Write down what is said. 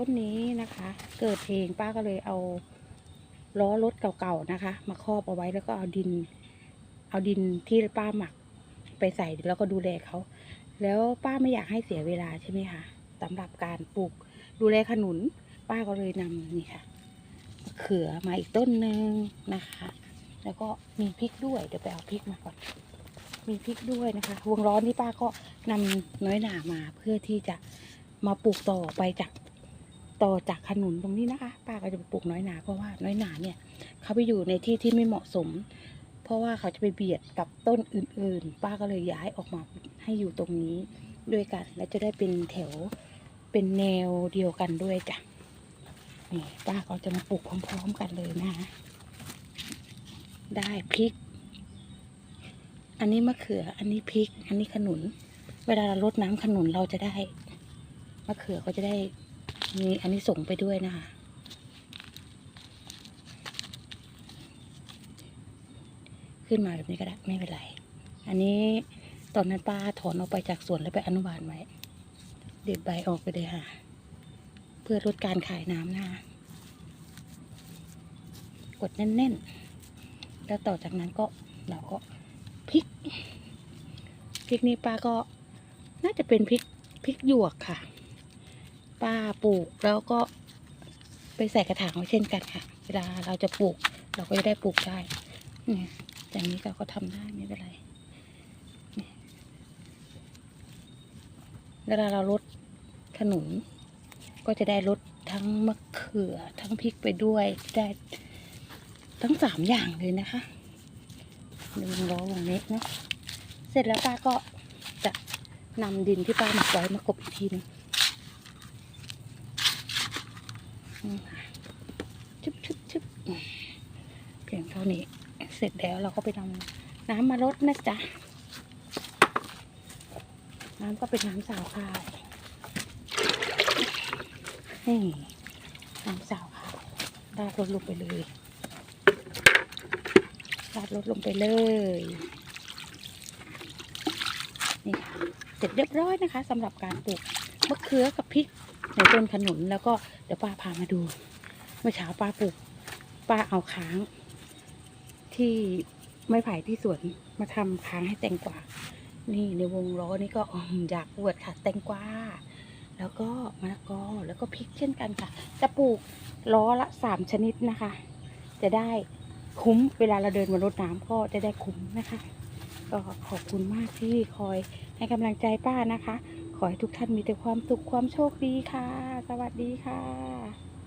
ต้นนี้นะคะ เกิดเองป้าก็เลยเอาล้อรถเก่าๆนะคะ มาครอบเอาไว้แล้วก็เอาดิน เอาดินที่ป้าหมักไปใส่แล้วก็ดูแลเขา แล้วป้าไม่อยากให้เสียเวลาใช่ไหมคะสำหรับการปลูกดูแลขนุน ป้าก็เลยนำนี่ค่ะมะเขือมาอีกต้นหนึ่งนะคะ แล้วก็มีพริกด้วยเดี๋ยวไปเอาพริกมาก่อน มีพริกด้วยนะคะ วงร้อนที่ป้าก็นำน้อยหนามาเพื่อที่จะมาปลูกต่อไปจาก ต่อจากขนุนตรงนี้นะคะ ป้าก็จะไปปลูกน้อยหนาเพราะว่าน้อยหนาเนี่ยเขาไปอยู่ในที่ที่ไม่เหมาะสม เพราะว่าเขาจะไปเบียดกับต้นอื่นๆ ป้าก็เลยย้ายออกมาให้อยู่ตรงนี้ด้วยกัน และจะได้เป็นแถวเป็นแนวเดียวกันด้วยจ้ะนี่ป้าก็จะมาปลูกพร้อมๆกันเลยนะคะได้พริก อันนี้มะเขือ อันนี้พริก อันนี้ขนุน เวลาเรารดน้ำขนุนเราจะได้มะเขือก็จะได้ มีอันนี้ส่งไปด้วยนะคะ ขึ้นมาแบบนี้ก็ได้ไม่เป็นไร อันนี้ตอนนั้นป้าถอนออกไปจากสวนแล้วไปอนุบาลไว้ เด็ดใบออกไปเลยค่ะ เพื่อลดการขายน้ำนะคะกดแน่นๆ แล้วต่อจากนั้นก็เราก็พริก พริกนี้ป้าก็น่าจะเป็นพริกพริกหยวกค่ะ ป้าปลูกแล้วก็ไปใส่กระถางไว้เช่นกันค่ะ เวลาเราจะปลูก เราก็จะได้ปลูกได้เนี่ยอย่างนี้เราก็ทำได้ไม่เป็นไรเวลาเราลดขนุนก็จะได้ลดทั้งมะเขือทั้งพริกไปด้วยได้ทั้งสามอย่างเลยนะคะหนึ่งล้อวงเล็กเนาะเสร็จแล้วป้าก็จะนำดินที่ป้าหมักไว้มากบอีกทีหนึงนี่ค่ะ ชุบชุบชุบเพียงเท่านี้ เสร็จแล้วเราก็ไปนำน้ำมารดนะจ๊ะ น้ำก็เป็นน้ำสาวคายนี่น้ำสาวคายราดลดลงไปเลยราดลดลงไปเลยนี่ค่ะเสร็จเรียบร้อยนะคะสำหรับการปลูกมะเขือกับพริก ในต้นขนุนแล้วก็เดี๋ยวป้าพามาดู เมื่อเช้าป้าปลูก ป้าเอาค้าง ที่ไม้ไผ่ที่สวนมาทำค้างให้แตงกวา นี่ในวงล้อนี่ก็อมอยากอวดค่ะ แตงกวา แล้วก็มะละกอ แล้วก็พริกเช่นกันค่ะ จะปลูกล้อละสามชนิดนะคะ จะได้คุ้มเวลาเราเดินบนรถน้ำก็จะได้คุ้มนะคะ ก็ขอบคุณมากที่คอยให้กำลังใจป้านะคะ ขอให้ทุกท่านมีแต่ความสุขความโชคดีค่ะ สวัสดีค่ะ